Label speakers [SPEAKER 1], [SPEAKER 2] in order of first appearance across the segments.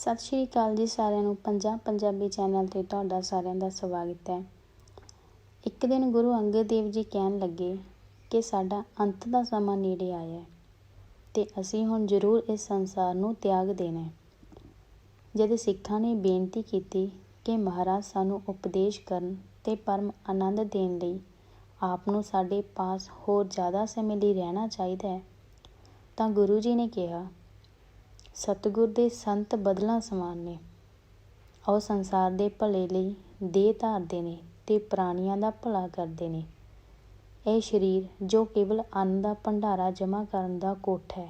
[SPEAKER 1] ਸਤਿ ਸ਼੍ਰੀ ਅਕਾਲ ਜੀ ਸਾਰਿਆਂ ਨੂੰ ਪੰਜਾਬ ਪੰਜਾਬੀ ਚੈਨਲ ਤੇ ਤੁਹਾਡਾ ਸਾਰਿਆਂ ਦਾ ਸਵਾਗਤ ਹੈ। ਇੱਕ ਦਿਨ ਗੁਰੂ ਅੰਗਦ ਦੇਵ ਜੀ ਕਹਿਣ ਲੱਗੇ ਕਿ ਸਾਡਾ ਅੰਤ ਦਾ ਸਮਾਂ ਨੇੜੇ ਆਇਆ ਹੈ ਤੇ ਅਸੀਂ ਹੁਣ ਜ਼ਰੂਰ ਇਸ ਸੰਸਾਰ ਨੂੰ ਤਿਆਗ ਦੇਣਾ ਹੈ। ਜਦ ਸਿੱਖਾਂ ਨੇ ਬੇਨਤੀ ਕੀਤੀ ਕਿ ਮਹਾਰਾਜ ਸਾਨੂੰ ਉਪਦੇਸ਼ ਕਰਨ ਤੇ ਪਰਮ ਆਨੰਦ ਦੇਣ ਲਈ ਆਪ ਨੂੰ ਸਾਡੇ ਪਾਸ ਹੋਰ ਜ਼ਿਆਦਾ ਸਮੇਂ ਲਈ ਰਹਿਣਾ ਚਾਹੀਦਾ ਹੈ, ਤਾਂ ਗੁਰੂ ਜੀ ਨੇ ਕਿਹਾ ਸਤਿਗੁਰ ਦੇ ਸੰਤ ਬਦਲਾਂ ਸਮਾਨ ਨੇ। ਉਹ ਸੰਸਾਰ ਦੇ ਭਲੇ ਲਈ ਦੇਹ ਧਾਰਦੇ ਨੇ ਤੇ ਪ੍ਰਾਣੀਆਂ ਦਾ ਭਲਾ ਕਰਦੇ ਨੇ। ਇਹ ਸਰੀਰ ਜੋ ਕੇਵਲ ਅੰਨ ਦਾ ਭੰਡਾਰਾ ਜਮ੍ਹਾਂ ਕਰਨ ਦਾ ਕੋਠ ਹੈ,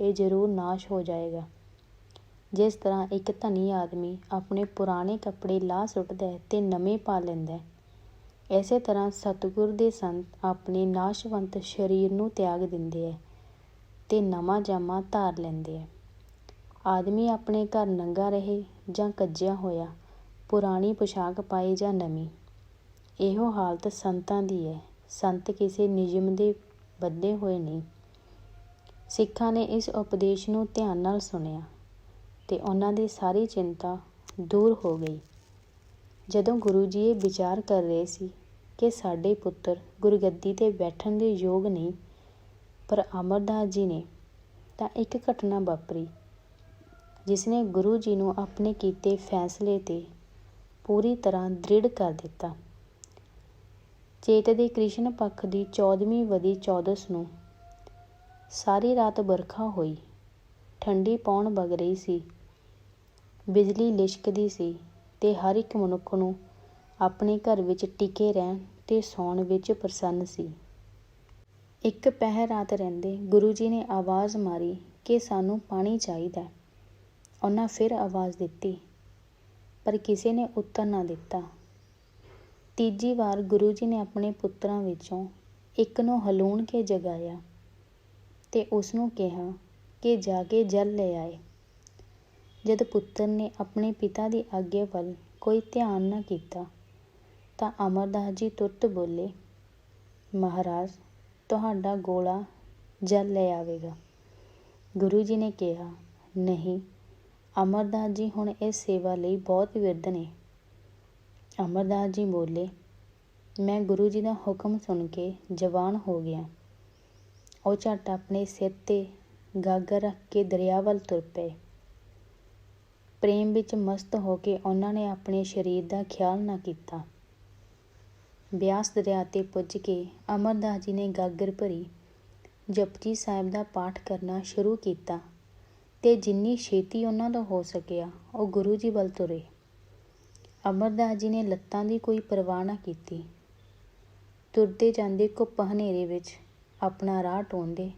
[SPEAKER 1] ਇਹ ਜ਼ਰੂਰ ਨਾਸ਼ ਹੋ ਜਾਏਗਾ। ਜਿਸ ਤਰ੍ਹਾਂ ਇੱਕ ਧਨੀ ਆਦਮੀ ਆਪਣੇ ਪੁਰਾਣੇ ਕੱਪੜੇ ਲਾਹ ਸੁੱਟਦਾ ਹੈ ਤੇ ਨਵੇਂ ਪਾ ਲੈਂਦਾ ਹੈ ਐਸੇ ਤਰ੍ਹਾਂ ਸਤਿਗੁਰ ਦੇ ਸੰਤ ਆਪਣੇ ਨਾਸ਼ਵੰਤ ਸਰੀਰ ਨੂੰ ਤਿਆਗ ਦਿੰਦੇ ਹੈ ਤੇ ਨਵਾਂ ਜਾਮਾ ਧਾਰ ਲੈਂਦੇ ਹੈ। ਆਦਮੀ ਆਪਣੇ ਘਰ ਨੰਗਾ ਰਹੇ ਜਾਂ ਕੱਜਿਆ ਹੋਇਆ, ਪੁਰਾਣੀ ਪੁਸ਼ਾਕ ਪਾਏ ਜਾਂ ਨਵੀਂ। ਇਹੋ ਹਾਲਤ ਸੰਤਾਂ ਦੀ ਹੈ ਸੰਤ ਕਿਸੇ ਨਿਯਮ ਦੇ ਬੱਧੇ ਹੋਏ ਨਹੀਂ। ਸਿੱਖਾਂ ਨੇ ਇਸ ਉਪਦੇਸ਼ ਨੂੰ ਧਿਆਨ ਨਾਲ ਸੁਣਿਆ ਤੇ ਉਹਨਾਂ ਦੀ ਸਾਰੀ ਚਿੰਤਾ ਦੂਰ ਹੋ ਗਈ। ਜਦੋਂ ਗੁਰੂ ਜੀ ਇਹ ਵਿਚਾਰ ਕਰ ਰਹੇ ਸੀ ਕਿ ਸਾਡੇ ਪੁੱਤਰ ਗੁਰਗੱਦੀ ਤੇ ਬੈਠਣ ਦੇ ਯੋਗ ਨਹੀਂ, ਪਰ ਅਮਰਦਾਸ ਜੀ ਨੇ, ਤਾਂ ਇੱਕ ਘਟਨਾ ਵਾਪਰੀ। ਜਿਸਨੇ ਗੁਰੂ ਜੀ ਨੂੰ ਆਪਣੇ ਕੀਤੇ ਫੈਸਲੇ ਤੇ ਪੂਰੀ ਤਰ੍ਹਾਂ ਦ੍ਰਿੜ ਕਰ ਦਿੱਤਾ। ਚੇਤ ਦੇ ਕ੍ਰਿਸ਼ਨ ਪੱਖ ਦੀ 14ਵੀਂ ਵਦੀ 14 ਨੂੰ ਸਾਰੀ ਰਾਤ ਬਰਖਾ ਹੋਈ। ਠੰਡੀ ਪੌਣ ਵਗ ਰਹੀ ਸੀ। ਬਿਜਲੀ ਲਿਸ਼ਕਦੀ ਸੀ ਤੇ ਹਰ ਇੱਕ ਮਨੁੱਖ ਨੂੰ ਆਪਣੇ ਘਰ ਵਿੱਚ ਟਿਕੇ ਰਹਿਣ ਤੇ ਸੌਣ ਵਿੱਚ ਪ੍ਰਸੰਨ ਸੀ। ਇੱਕ ਪਹਿਰ ਰਾਤ ਰਹਿੰਦੇ ਗੁਰੂ ਜੀ ਨੇ ਆਵਾਜ਼ ਮਾਰੀ ਕਿ ਸਾਨੂੰ ਪਾਣੀ ਚਾਹੀਦਾ ਉਹਨਾਂ ਫਿਰ ਆਵਾਜ਼ ਦਿੱਤੀ, ਪਰ ਕਿਸੇ ਨੇ ਉੱਤਰ ਨਾ ਦਿੱਤਾ। ਤੀਜੀ ਵਾਰ ਗੁਰੂ ਜੀ ਨੇ ਆਪਣੇ ਪੁੱਤਰਾਂ ਵਿੱਚੋਂ ਇੱਕ ਨੂੰ ਹਲੂਣ ਕੇ ਜਗਾਇਆ ਤੇ ਉਸ ਨੂੰ ਕਿਹਾ ਕਿ ਜਾ ਕੇ ਜਲ ਲੈ ਆਏ। ਜਦ ਪੁੱਤਰ ਨੇ ਆਪਣੇ ਪਿਤਾ ਦੀ ਆਗਿਆ ਵੱਲ ਕੋਈ ਧਿਆਨ ਨਾ ਕੀਤਾ, ਤਾਂ ਅਮਰਦਾਸ ਜੀ ਤੁਰਤ ਬੋਲੇ, ਮਹਾਰਾਜ, ਤੁਹਾਡਾ ਗੋਲਾ ਜਲ ਲੈ ਆਵੇਗਾ। ਗੁਰੂ ਜੀ ਨੇ ਕਿਹਾ, ਨਹੀਂ ਅਮਰਦਾਸ ਜੀ ਹੁਣ ਇਸ ਸੇਵਾ ਲਈ ਬਹੁਤ ਵਿਰਧ ਨੇ। ਅਮਰਦਾਸ ਜੀ ਬੋਲੇ, ਮੈਂ ਗੁਰੂ ਜੀ ਦਾ ਹੁਕਮ ਸੁਣ ਕੇ ਜਵਾਨ ਹੋ ਗਿਆ। ਉਹ ਝੱਟ ਆਪਣੇ ਸਿਰ ਤੇ ਗਾਗਰ ਰੱਖ ਕੇ ਦਰਿਆ ਵੱਲ ਤੁਰ ਪਏ। ਪ੍ਰੇਮ ਵਿੱਚ ਮਸਤ ਹੋ ਕੇ ਉਹਨਾਂ ਨੇ ਆਪਣੇ ਸਰੀਰ ਦਾ ਖਿਆਲ ਨਾ ਕੀਤਾ। ਬਿਆਸ ਦਰਿਆ ਤੇ ਪੁੱਜ ਕੇ ਅਮਰਦਾਸ ਜੀ ਨੇ ਗਾਗਰ ਭਰੀ ਜਪਜੀ ਸਾਹਿਬ ਦਾ ਪਾਠ ਕਰਨਾ ਸ਼ੁਰੂ ਕੀਤਾ। ਤੇ ਜਿੰਨੀ ਛੇਤੀ ਉਹਨਾਂ ਦਾ ਹੋ ਸਕਿਆ, ਉਹ ਗੁਰੂ ਜੀ ਵੱਲ ਤੁਰੇ। ਅਮਰਦਾਸ ਜੀ ਨੇ ਲੱਤਾਂ ਦੀ ਕੋਈ ਪਰਵਾਹ ਨਾ ਕੀਤੀ। ਤੁਰਦੇ ਜਾਂਦੇ ਘੁੱਪ ਹਨੇਰੇ ਵਿੱਚ ਆਪਣਾ ਰਾਹ ਟੋਂਦੇ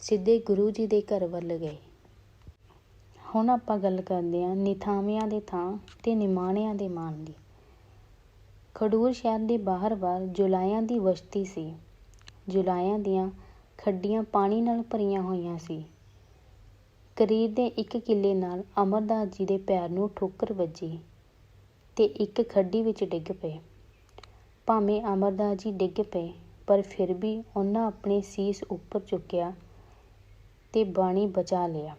[SPEAKER 1] ਸਿੱਧੇ ਗੁਰੂ ਜੀ ਦੇ ਘਰ ਵੱਲ ਗਏ। ਹੁਣ ਆਪਾਂ ਗੱਲ ਕਰਦੇ ਹਾਂ ਨਿਥਾਵਿਆਂ ਦੇ ਥਾਂ ਤੇ ਨਿਮਾਣਿਆਂ ਦੇ ਮਾਨ ਦੀ। ਖਡੂਰ ਸ਼ਹਿਰ ਦੇ ਬਾਹਰ-ਬਾਹਰ ਜੁਲਾਇਆਂ ਦੀ ਵਸਤੀ ਸੀ। ਜੁਲਾਇਆਂ ਦੀਆਂ ਖੱਡੀਆਂ ਪਾਣੀ ਨਾਲ ਭਰੀਆਂ ਹੋਈਆਂ ਸੀ। ਕਰੀਰ ਦੇ ਇੱਕ ਕਿੱਲੇ ਨਾਲ ਅਮਰਦਾਸ ਜੀ ਦੇ ਪੈਰ ਨੂੰ ਠੋਕਰ ਵੱਜੀ ਤੇ ਇੱਕ ਖੱਡੀ ਵਿੱਚ ਡਿੱਗ ਪਏ। ਭਾਵੇਂ ਅਮਰਦਾਸ ਜੀ ਡਿੱਗ ਪਏ, ਪਰ ਫਿਰ ਵੀ ਉਹਨਾਂ ਆਪਣੇ ਸੀਸ ਉੱਪਰ ਚੁੱਕਿਆ ਤੇ ਬਾਣੀ ਬਚਾ ਲਿਆ।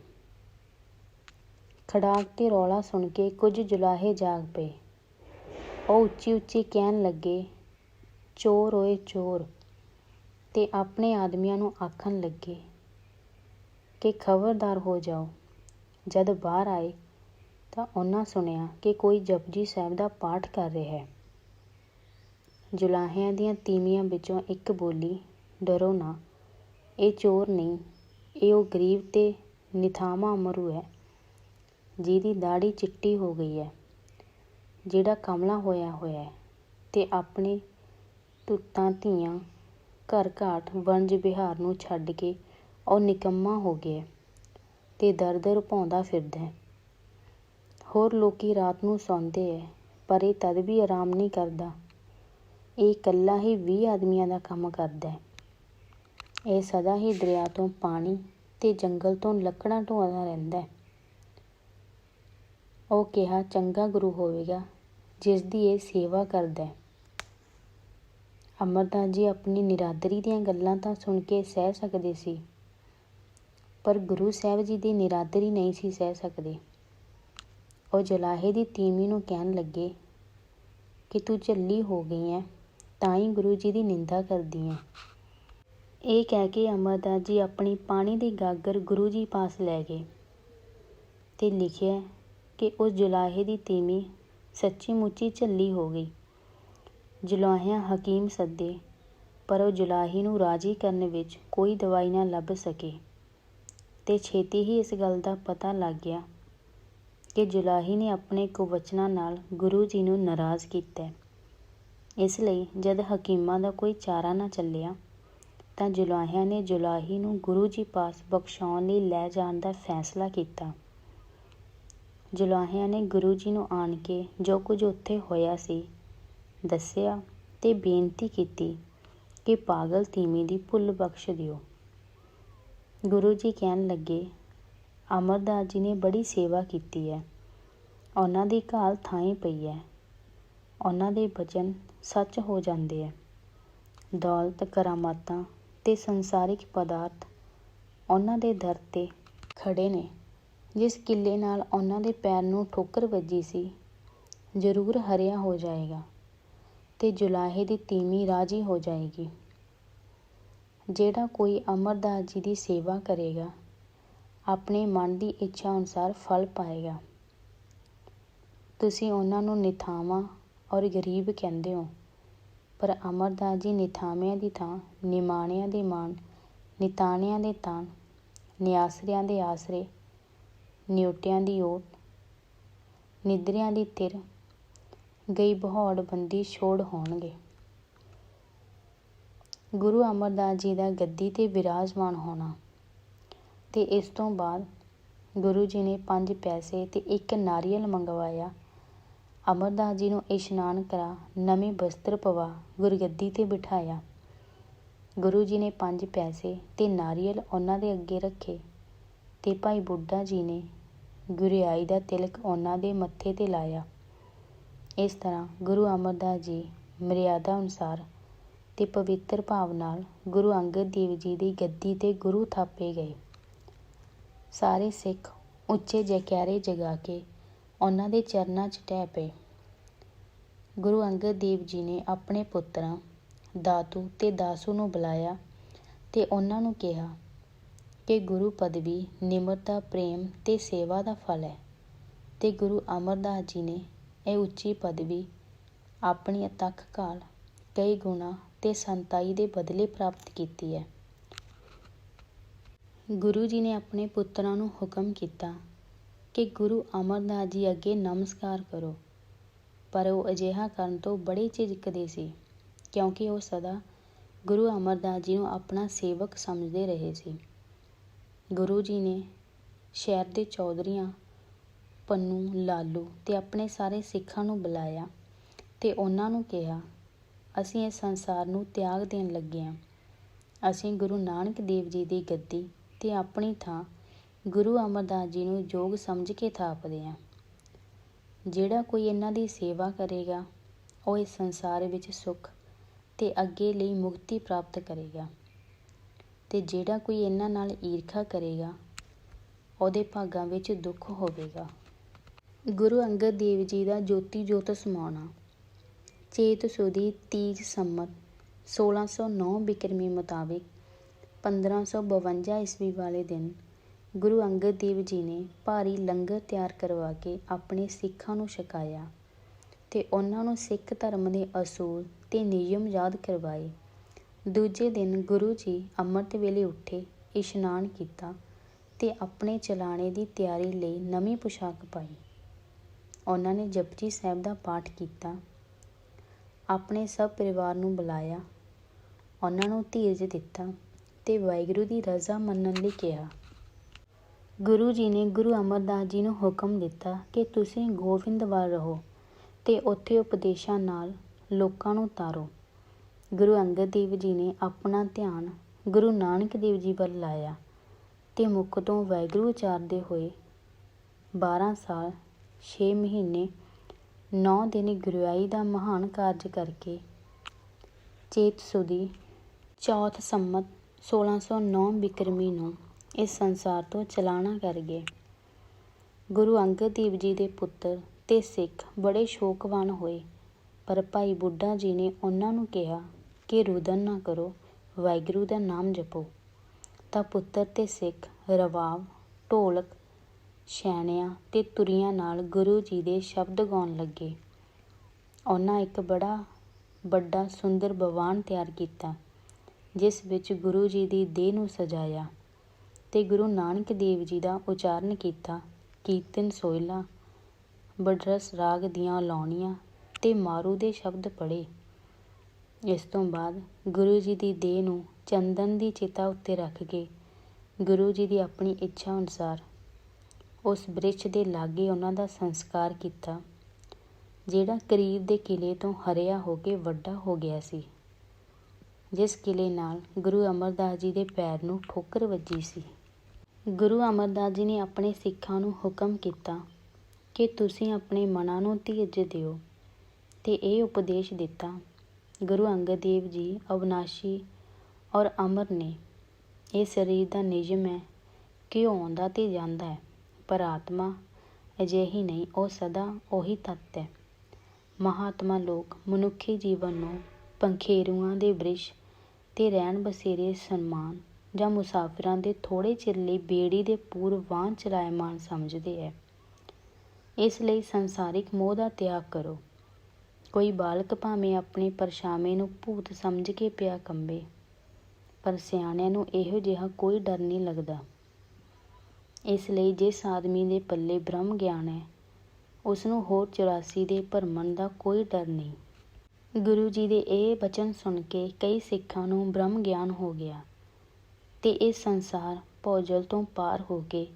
[SPEAKER 1] ਖੜਾਕ ਤੇ ਰੌਲਾ ਸੁਣ ਕੇ ਕੁਝ ਜੁਲਾਹੇ ਜਾਗ ਪਏ। ਉਹ ਉੱਚੀ ਉੱਚੀ ਕਹਿਣ ਲੱਗੇ, ਚੋਰ ਓਏ ਚੋਰ, ਤੇ ਆਪਣੇ ਆਦਮੀਆਂ ਨੂੰ ਆਖਣ ਲੱਗੇ ਕਿ ਖਬਰਦਾਰ ਹੋ ਜਾਓ। ਜਦ ਬਾਹਰ ਆਏ ਤਾਂ ਉਹਨਾਂ ਸੁਣਿਆ ਕਿ ਕੋਈ ਜਪਜੀ ਸਾਹਿਬ ਦਾ ਪਾਠ ਕਰ ਰਿਹਾ ਹੈ। ਜੁਲਾਹਿਆਂ ਦੀਆਂ ਤੀਵੀਆਂ ਵਿੱਚੋਂ ਇੱਕ ਬੋਲੀ, ਡਰੋ ਨਾ, ਇਹ ਚੋਰ ਨਹੀਂ, ਇਹ ਉਹ ਗਰੀਬ ਤੇ ਨਿਥਾਮਾ ਅਮਰੂ ਹੈ, ਜਿਹਦੀ ਦਾੜੀ ਚਿੱਟੀ ਹੋ ਗਈ ਹੈ, ਜਿਹੜਾ ਕਮਲਾ ਹੋਇਆ ਹੋਇਆ ਹੈ ਤੇ ਆਪਣੇ ਤੁੱਤਾਂ ਧੀਆਂ ਘਰ ਘਾਟ ਵਣਜ ਵਿਹਾਰ ਨੂੰ ਛੱਡ ਕੇ ਉਹ ਨਿਕੰਮਾ ਹੋ ਗਿਆ ਤੇ ਦਰ ਦਰ ਪਾਉਂਦਾ ਫਿਰਦਾ ਹੋਰ ਲੋਕੀ ਰਾਤ ਨੂੰ ਸੌਂਦੇ ਐ, ਪਰ ਇਹ ਤਦ ਵੀ ਆਰਾਮ ਨਹੀਂ ਕਰਦਾ। ਇਹ ਇਕੱਲਾ ਹੀ ਵੀਹ ਆਦਮੀਆਂ ਦਾ ਕੰਮ ਕਰਦਾ ਇਹ ਸਦਾ ਹੀ ਦਰਿਆ ਤੋਂ ਪਾਣੀ ਤੇ ਜੰਗਲ ਤੋਂ ਲੱਕੜਾਂ ਢੋਂਦਾ ਰਹਿੰਦਾ ਉਹ ਕਿਹਾ, ਚੰਗਾ ਗੁਰੂ ਹੋਵੇਗਾ, ਜਿਸ ਦੀ ਇਹ ਸੇਵਾ ਕਰਦਾ ਹੈ। ਅਮਰਦਾਸ ਜੀ ਆਪਣੀ ਨਿਰਾਦਰੀ ਦੀਆਂ ਗੱਲਾਂ ਤਾਂ ਸੁਣ ਕੇ ਸਹਿ ਸਕਦੇ ਸੀ। ਪਰ ਗੁਰੂ ਸਾਹਿਬ ਜੀ ਦੀ ਨਿਰਾਦਰੀ ਨਹੀਂ ਸੀ ਸਹਿ ਸਕਦੇ। ਉਹ ਜਲਾਹੇ ਦੀ ਤੀਮੀ ਨੂੰ ਕਹਿਣ ਲੱਗੇ, ਕਿ ਤੂੰ ਝੱਲੀ ਹੋ ਗਈ ਐ ਤਾਂ ਹੀ ਗੁਰੂ ਜੀ ਦੀ ਨਿੰਦਾ ਕਰਦੀ ਐ ਇਹ ਕਹਿ ਕੇ ਅਮਰਦਾਸ ਜੀ ਆਪਣੀ ਪਾਣੀ ਦੀ ਗਾਗਰ ਗੁਰੂ ਜੀ ਪਾਸ ਲੈ ਗਏ ਤੇ ਲਿਖਿਆ ਕਿ ਉਸ ਜੁਲਾਹੇ ਦੀ ਤੀਮੀ ਸੱਚੀ ਮੁੱਚੀ ਝੱਲੀ ਹੋ ਗਈ। ਜਲਾਹਿਆਂ ਹਕੀਮ ਸੱਦੇ, ਪਰ ਉਹ ਜੁਲਾਹੀ ਨੂੰ ਰਾਜੀ ਕਰਨ ਵਿੱਚ ਕੋਈ ਦਵਾਈ ਨਾ ਲੱਭ ਸਕੇ। ਤੇ ਛੇਤੀ ਹੀ ਇਸ ਗੱਲ ਦਾ ਪਤਾ ਲੱਗ ਗਿਆ ਕਿ ਜੁਲਾਹੀ ਨੇ ਆਪਣੇ ਕੁਵਚਨਾਂ ਨਾਲ ਗੁਰੂ ਜੀ ਨੂੰ ਨਾਰਾਜ਼ ਕੀਤਾ। ਇਸ ਲਈ ਜਦ ਹਕੀਮਾਂ ਦਾ ਕੋਈ ਚਾਰਾ ਨਾ ਚੱਲਿਆ, ਤਾਂ ਜੁਲਾਹਿਆਂ ਨੇ ਜੁਲਾਹੀ ਨੂੰ ਗੁਰੂ ਜੀ ਪਾਸ ਬਖਸ਼ਾਉਣ ਲਈ ਲੈ ਜਾਣ ਦਾ ਫੈਸਲਾ ਕੀਤਾ। ਜੁਲਾਹਿਆਂ ਨੇ ਗੁਰੂ ਜੀ ਨੂੰ ਆਣ ਕੇ ਜੋ ਕੁਝ ਉੱਥੇ ਹੋਇਆ ਸੀ, ਦੱਸਿਆ ਤੇ ਬੇਨਤੀ ਕੀਤੀ ਕਿ ਪਾਗਲ ਤੀਮੀ ਦੀ ਭੁੱਲ ਬਖਸ਼ ਦਿਓ। ਗੁਰੂ ਜੀ ਕਹਿਣ ਲੱਗੇ, ਅਮਰਦਾਸ ਜੀ ਨੇ ਬੜੀ ਸੇਵਾ ਕੀਤੀ ਹੈ। ਉਹਨਾਂ ਦੀ ਘਾਲ ਥਾਂ ਪਈ ਹੈ। ਉਹਨਾਂ ਦੇ ਬਚਨ ਸੱਚ ਹੋ ਜਾਂਦੇ ਹੈ। ਦੌਲਤ, ਕਰਾਮਾਤਾਂ ਤੇ ਸੰਸਾਰਿਕ ਪਦਾਰਥ ਉਹਨਾਂ ਦੇ ਦਰ ਤੇ ਖੜੇ ਨੇ। ਜਿਸ ਕਿੱਲੇ ਨਾਲ ਉਹਨਾਂ ਦੇ ਪੈਰ ਨੂੰ ਠੋਕਰ ਵੱਜੀ ਸੀ, ਜ਼ਰੂਰ ਹਰਿਆ ਹੋ ਜਾਏਗਾ ਤੇ ਜੁਲਾਹੇ ਦੀ ਤੀਮੀ ਰਾਜੀ ਹੋ ਜਾਏਗੀ। ਜਿਹੜਾ ਕੋਈ ਅਮਰਦਾਸ ਜੀ ਦੀ ਸੇਵਾ ਕਰੇਗਾ, ਆਪਣੇ ਮਨ ਦੀ ਇੱਛਾ ਅਨੁਸਾਰ ਫਲ ਪਾਏਗਾ। ਤੁਸੀਂ ਉਹਨਾਂ ਨੂੰ ਨਿਥਾਵਾਂ ਔਰ ਗਰੀਬ ਕਹਿੰਦੇ ਹੋ, ਪਰ ਅਮਰਦਾਸ ਜੀ ਨਿਥਾਵਿਆਂ ਦੀ ਥਾਂ, ਨਿਮਾਣਿਆਂ ਦੇ ਮਾਣ, ਨਿਤਾਣਿਆਂ ਦੇ ਤਾਣ, ਨਿਆਸਰਿਆਂ ਦੇ ਆਸਰੇ, ਨਿਉਟਿਆਂ ਦੀ ਓਟ, ਨਿਦਰਿਆਂ ਦੀ ਤਿਰ, ਗਈ ਬਹੌੜ ਬੰਦੀ ਛੋੜ ਹੋਣਗੇ। ਗੁਰੂ ਅਮਰਦਾਸ ਜੀ ਦਾ ਗੱਦੀ ਤੇ ਵਿਰਾਜਮਾਨ ਹੋਣਾ। ਅਤੇ ਇਸ ਤੋਂ ਬਾਅਦ ਗੁਰੂ ਜੀ ਨੇ ਪੰਜ ਪੈਸੇ ਅਤੇ ਇੱਕ ਨਾਰੀਅਲ ਮੰਗਵਾਇਆ। ਅਮਰਦਾਸ ਜੀ ਨੂੰ ਇਸ਼ਨਾਨ ਕਰਾ ਨਵੇਂ ਵਸਤਰ ਪਵਾ ਗੁਰਗੱਦੀ ਤੇ ਬਿਠਾਇਆ। ਗੁਰੂ ਜੀ ਨੇ ਪੰਜ ਪੈਸੇ ਤੇ ਨਾਰੀਅਲ ਉਹਨਾਂ ਦੇ ਅੱਗੇ ਰੱਖੇ ਤੇ ਭਾਈ ਬੁੱਢਾ ਜੀ ਨੇ ਗੁਰਿਆਈ ਦਾ ਤਿਲਕ ਉਹਨਾਂ ਦੇ ਮੱਥੇ ਤੇ ਲਾਇਆ। ਇਸ ਤਰ੍ਹਾਂ ਗੁਰੂ ਅਮਰਦਾਸ ਜੀ ਮਰਿਆਦਾ ਅਨੁਸਾਰ ਅਤੇ ਪਵਿੱਤਰ ਭਾਵ ਨਾਲ ਗੁਰੂ ਅੰਗਦ ਦੇਵ ਜੀ ਦੀ ਗੱਦੀ ਤੇ ਗੁਰੂ ਥਾਪੇ ਗਏ। ਸਾਰੇ ਸਿੱਖ ਉੱਚੇ ਜੈਕਾਰੇ ਜਗਾ ਕੇ ਉਹਨਾਂ ਦੇ ਚਰਨਾਂ 'ਚ ਢਹਿ ਪਏ। ਗੁਰੂ ਅੰਗਦ ਦੇਵ ਜੀ ਨੇ ਆਪਣੇ ਪੁੱਤਰਾਂ, ਦਾਤੂ ਤੇ ਦਾਸੂ ਨੂੰ ਬੁਲਾਇਆ ਤੇ ਉਹਨਾਂ ਨੂੰ ਕਿਹਾ ਕਿ ਗੁਰੂ ਪਦਵੀ ਨਿਮਰਤਾ, ਪ੍ਰੇਮ ਤੇ ਸੇਵਾ ਦਾ ਫਲ ਹੈ ਤੇ ਗੁਰੂ ਅਮਰਦਾਸ ਜੀ ਨੇ ਇਹ ਉੱਚੀ ਪਦਵੀ ਆਪਣੀ ਅਤੱਕ ਕਾਲ ਕਈ ਗੁਣਾ ਤੇ ਸੰਤਾਈ ਦੇ ਬਦਲੇ ਪ੍ਰਾਪਤ ਕੀਤੀ ਹੈ। ਗੁਰੂ ਜੀ ਨੇ ਆਪਣੇ ਪੁੱਤਰਾਂ ਨੂੰ ਹੁਕਮ ਕੀਤਾ ਕਿ ਗੁਰੂ ਅਮਰਦਾਸ ਜੀ ਅੱਗੇ ਨਮਸਕਾਰ ਕਰੋ, ਪਰ ਉਹ ਅਜਿਹਾ ਕਰਨ ਤੋਂ ਬੜੇ ਝਿਜਕਦੇ ਸੀ, ਕਿਉਂਕਿ ਉਹ ਸਦਾ ਗੁਰੂ ਅਮਰਦਾਸ ਜੀ ਨੂੰ ਆਪਣਾ ਸੇਵਕ ਸਮਝਦੇ ਰਹੇ ਸੀ। ਗੁਰੂ ਜੀ ਨੇ ਸ਼ਹਿਰ ਦੇ ਚੌਧਰੀਆਂ, ਪੰਨੂ, ਲਾਲੂ ਤੇ ਆਪਣੇ ਸਾਰੇ ਸਿੱਖਾਂ ਨੂੰ ਬੁਲਾਇਆ ਤੇ ਉਹਨਾਂ ਨੂੰ ਕਿਹਾ ਅਸੀਂ ਇਸ ਸੰਸਾਰ ਨੂੰ ਤਿਆਗ ਦੇਣ ਲੱਗੇ ਹਾਂ। ਅਸੀਂ ਗੁਰੂ ਨਾਨਕ ਦੇਵ ਜੀ ਦੀ ਗੱਦੀ ਤੇ ਆਪਣੀ ਥਾਂ ਗੁਰੂ ਅਮਰਦਾਸ ਜੀ ਨੂੰ ਯੋਗ ਸਮਝ ਕੇ ਥਾਪਦੇ ਹਾਂ। ਜਿਹੜਾ ਕੋਈ ਇਹਨਾਂ ਦੀ ਸੇਵਾ ਕਰੇਗਾ, ਉਹ ਇਸ ਸੰਸਾਰ ਵਿੱਚ ਸੁੱਖ ਤੇ ਅੱਗੇ ਲਈ ਮੁਕਤੀ ਪ੍ਰਾਪਤ ਕਰੇਗਾ। ਤੇ ਜਿਹੜਾ ਕੋਈ ਇਹਨਾਂ ਨਾਲ ਈਰਖਾ ਕਰੇਗਾ, ਉਹਦੇ ਭਾਗਾਂ ਵਿੱਚ ਦੁੱਖ ਹੋਵੇਗਾ। ਗੁਰੂ ਅੰਗਦ ਦੇਵ ਜੀ ਦਾ ਜੋਤੀ ਜੋਤ ਸਮਾਉਣਾ ਚੇਤ ਸੁਦੀ ਤੀਜ ਸੰਮਤ 1609 ਬਿਕਰਮੀ ਮੁਤਾਬਿਕ 1552 ਈਸਵੀ ਵਾਲੇ ਦਿਨ ਗੁਰੂ ਅੰਗਦ ਦੇਵ ਜੀ ਨੇ ਭਾਰੀ ਲੰਗਰ ਤਿਆਰ ਕਰਵਾ ਕੇ ਆਪਣੇ ਸਿੱਖਾਂ ਨੂੰ ਛਕਾਇਆ ਤੇ ਉਹਨਾਂ ਨੂੰ ਸਿੱਖ ਧਰਮ ਦੇ ਅਸੂਲ ਤੇ ਨਿਯਮ ਯਾਦ ਕਰਵਾਏ। ਦੂਜੇ ਦਿਨ ਗੁਰੂ ਜੀ ਅੰਮ੍ਰਿਤ ਵੇਲੇ ਉੱਠੇ, ਇਸ਼ਨਾਨ ਕੀਤਾ ਤੇ ਆਪਣੇ ਚਲਾਣੇ ਦੀ ਤਿਆਰੀ ਲਈ ਨਵੀਂ ਪੁਸ਼ਾਕ ਪਾਈ। ਉਹਨਾਂ ਨੇ ਜਪਜੀ ਸਾਹਿਬ ਦਾ ਪਾਠ ਕੀਤਾ ਆਪਣੇ ਸਭ ਪਰਿਵਾਰ ਨੂੰ ਬੁਲਾਇਆ। ਉਹਨਾਂ ਨੂੰ ਧੀਰਜ ਦਿੱਤਾ ਤੇ ਵਾਹਿਗੁਰੂ ਦੀ ਰਜ਼ਾ ਮੰਨਣ ਲਈ ਕਿਹਾ। ਗੁਰੂ ਜੀ ਨੇ ਗੁਰੂ ਅਮਰਦਾਸ ਜੀ ਨੂੰ ਹੁਕਮ ਦਿੱਤਾ ਕਿ ਤੁਸੀਂ ਗੋਬਿੰਦਵਾਲ ਰਹੋ ਤੇ ਉੱਥੇ ਉਪਦੇਸ਼ਾਂ ਨਾਲ ਲੋਕਾਂ ਨੂੰ ਤਾਰੋ ਗੁਰੂ ਅੰਗਦ ਦੇਵ ਜੀ ਨੇ ਆਪਣਾ ਧਿਆਨ ਗੁਰੂ ਨਾਨਕ ਦੇਵ ਜੀ ਵੱਲ ਲਾਇਆ ਤੇ ਮੁੱਖ ਤੋਂ ਵਾਹਿਗੁਰੂ ਉਚਾਰਦੇ ਹੋਏ 12 ਸਾਲ 6 ਮਹੀਨੇ ਨੌ ਦਿਨੀ ਗੁਰਿਆਈ ਦਾ ਮਹਾਨ ਕਾਰਜ ਕਰਕੇ ਚੇਤ ਸੁਦੀ ਚੌਥ ਸੰਮਤ 1609 ਬਿਕਰਮੀ ਨੂੰ ਇਸ ਸੰਸਾਰ ਤੋਂ ਚਲਾਣਾ ਕਰ ਗਏ। ਗੁਰੂ ਅੰਗਦ ਦੇਵ ਜੀ ਦੇ ਪੁੱਤਰ ਤੇ ਸਿੱਖ ਬੜੇ ਸ਼ੋਕਵਾਨ ਹੋਏ, ਪਰ ਭਾਈ ਬੁੱਢਾ ਜੀ ਨੇ ਉਹਨਾਂ ਨੂੰ ਕਿਹਾ ਕਿ ਰੁਦਨ ਨਾ ਕਰੋ, ਵਾਹਿਗੁਰੂ ਦਾ ਨਾਮ ਜਪੋ। ਤਾਂ ਪੁੱਤਰ ਤੇ ਸਿੱਖ ਰਵਾਬ ਢੋਲਕ ਛੈਣਿਆਂ ਤੇ ਤੁਰੀਆਂ ਨਾਲ ਗੁਰੂ ਜੀ ਦੇ ਸ਼ਬਦ ਗਾਉਣ ਲੱਗੇ। ਉਹਨਾਂ ਇੱਕ ਬੜਾ ਵੱਡਾ ਸੁੰਦਰ ਬਵਾਨ ਤਿਆਰ ਕੀਤਾ, ਜਿਸ ਵਿੱਚ ਗੁਰੂ ਜੀ ਦੀ ਦੇਹ ਨੂੰ ਸਜਾਇਆ ਤੇ ਗੁਰੂ ਨਾਨਕ ਦੇਵ ਜੀ ਦਾ ਉਚਾਰਨ ਕੀਤਾ, ਕੀਰਤਨ ਸੋਹਿਲਾ, ਬਡਰਸ ਰਾਗ ਦੀਆਂ ਲਾਉਣੀਆਂ ਤੇ ਮਾਰੂ ਦੇ ਸ਼ਬਦ ਪੜ੍ਹੇ। ਇਸ ਤੋਂ ਬਾਅਦ ਗੁਰੂ ਜੀ ਦੀ ਦੇਹ ਨੂੰ ਚੰਦਨ ਦੀ ਚਿਤਾ ਉੱਤੇ ਰੱਖ ਕੇ ਗੁਰੂ ਜੀ ਦੀ ਆਪਣੀ ਇੱਛਾ ਅਨੁਸਾਰ ਉਸ ਬ੍ਰਿਛ ਦੇ ਲਾਗੇ ਉਹਨਾਂ ਦਾ ਸੰਸਕਾਰ ਕੀਤਾ, ਜਿਹੜਾ ਕਰੀਬ ਦੇ ਕਿਲੇ ਤੋਂ ਹਰਿਆ ਹੋ ਕੇ ਵੱਡਾ ਹੋ ਗਿਆ ਸੀ, ਜਿਸ ਕਿਲੇ ਨਾਲ ਗੁਰੂ ਅਮਰਦਾਸ ਜੀ ਦੇ ਪੈਰ ਨੂੰ ਠੋਕਰ ਵੱਜੀ ਸੀ। ਗੁਰੂ ਅਮਰਦਾਸ ਜੀ ਨੇ ਆਪਣੇ ਸਿੱਖਾਂ ਨੂੰ ਹੁਕਮ ਕੀਤਾ ਕਿ ਤੁਸੀਂ ਆਪਣੇ ਮਨਾਂ ਨੂੰ ਧੀਰਜ ਦਿਓ ਤੇ ਇਹ ਉਪਦੇਸ਼ ਦਿੱਤਾ, ਗੁਰੂ ਅੰਗਦ ਦੇਵ ਜੀ, ਅਵਨਾਸ਼ੀ ਔਰ ਅਮਰ ਨੇ, ਇਹ ਸਰੀਰ ਦਾ ਨਿਯਮ ਹੈ ਕਿ ਆਉਂਦਾ ਤੇ ਜਾਂਦਾ ਹੈ। ਪਰ ਆਤਮਾ ਅਜਿਹੀ ਨਹੀਂ, ਉਹ ਸਦਾ ਉਹੀ ਤੱਤ ਹੈ। ਮਹਾਤਮਾ ਲੋਕ ਮਨੁੱਖੀ ਜੀਵਨ ਨੂੰ ਪੰਖੇਰੂਆਂ ਦੇ ਬ੍ਰਿਸ਼ ਤੇ ਰਹਿਣ ਬਸੇਰੇ ਸਨਮਾਨ ਜਾਂ ਮੁਸਾਫਰਾਂ ਦੇ ਥੋੜੇ ਚਿਰ ਲਈ ਬੇੜੀ ਦੇ ਪੂਰ ਵਾਂ ਚਲਾਇਮਾਨ ਸਮਝਦੇ ਹੈ। ਇਸ ਲਈ ਸੰਸਾਰਿਕ ਮੋਹ ਦਾ ਤਿਆਗ ਕਰੋ। ਕੋਈ ਬਾਲਕ ਭਾਵੇਂ ਆਪਣੇ ਪਰਛਾਵੇਂ ਨੂੰ ਭੂਤ ਸਮਝ ਕੇ ਪਿਆ ਕੰਬੇ, ਪਰ ਸਿਆਣਿਆਂ ਨੂੰ ਇਹੋ ਜਿਹਾ ਕੋਈ ਡਰ ਨਹੀਂ ਲੱਗਦਾ। ਇਸ ਲਈ ਜਿਸ ਆਦਮੀ ਦੇ ਪੱਲੇ ਬ੍ਰਹਮ ਗਿਆਨ ਹੈ ਉਸ ਨੂੰ ਹੋਰ 84 ਦੇ ਭਰਮਣ ਦਾ ਕੋਈ ਡਰ ਨਹੀਂ। ਗੁਰੂ ਜੀ ਦੇ ਇਹ ਬਚਨ ਸੁਣ ਕੇ ਕਈ ਸਿੱਖਾਂ ਨੂੰ ਬ੍ਰਹਮ ਗਿਆਨ ਹੋ ਗਿਆ ਤੇ ਇਹ ਸੰਸਾਰ ਭੌਜਲ ਤੋਂ ਪਾਰ ਹੋ ਕੇ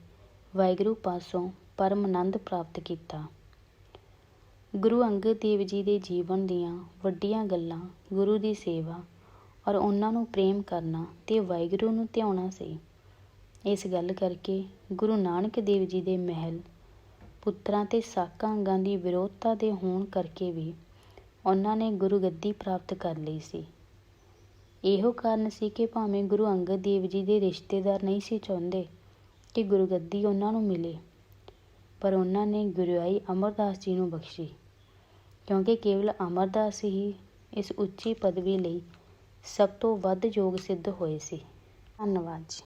[SPEAKER 1] ਵਾਹਿਗੁਰੂ ਪਾਸੋਂ ਪਰਮ ਆਨੰਦ ਪ੍ਰਾਪਤ ਕੀਤਾ। ਗੁਰੂ ਅੰਗਦ ਦੇਵ ਜੀ ਦੇ ਜੀਵਨ ਦੀਆਂ ਵੱਡੀਆਂ ਗੱਲਾਂ, ਗੁਰੂ ਦੀ ਸੇਵਾ ਔਰ ਉਹਨਾਂ ਨੂੰ ਪ੍ਰੇਮ ਕਰਨਾ ਤੇ ਵਾਹਿਗੁਰੂ ਨੂੰ ਧਿਆਉਣਾ ਸੀ। ਇਸ ਗੱਲ ਕਰਕੇ ਗੁਰੂ ਨਾਨਕ ਦੇਵ ਜੀ ਦੇ ਮਹਿਲ ਪੁੱਤਰਾਂ ਤੇ ਸਾਕਾਂ ਅੰਗਾਂ ਦੀ ਵਿਰੋਧਤਾ ਦੇ ਹੋਣ ਕਰਕੇ ਵੀ ਉਹਨਾਂ ਨੇ ਗੁਰੂ ਗੱਦੀ ਪ੍ਰਾਪਤ ਕਰ ਲਈ ਸੀ। ਇਹੋ ਕਾਰਨ ਸੀ ਕਿ ਭਾਵੇਂ ਗੁਰੂ ਅੰਗਦ ਦੇਵ ਜੀ ਦੇ ਰਿਸ਼ਤੇਦਾਰ ਨਹੀਂ ਸੀ ਚਾਹੁੰਦੇ ਕਿ ਗੁਰੂ ਗੱਦੀ ਉਹਨਾਂ ਨੂੰ ਮਿਲੇ, ਪਰ ਉਹਨਾਂ ਨੇ ਗੁਰਿਆਈ ਅਮਰਦਾਸ ਜੀ ਨੂੰ ਬਖਸ਼ੀ, ਕਿਉਂਕਿ ਕੇਵਲ ਅਮਰਦਾਸ ਹੀ ਇਸ ਉੱਚੀ ਪਦਵੀ ਲਈ ਸਭ ਤੋਂ ਵੱਧ ਯੋਗ ਸਿੱਧ ਹੋਏ ਸੀ। ਧੰਨਵਾਦ ਜੀ।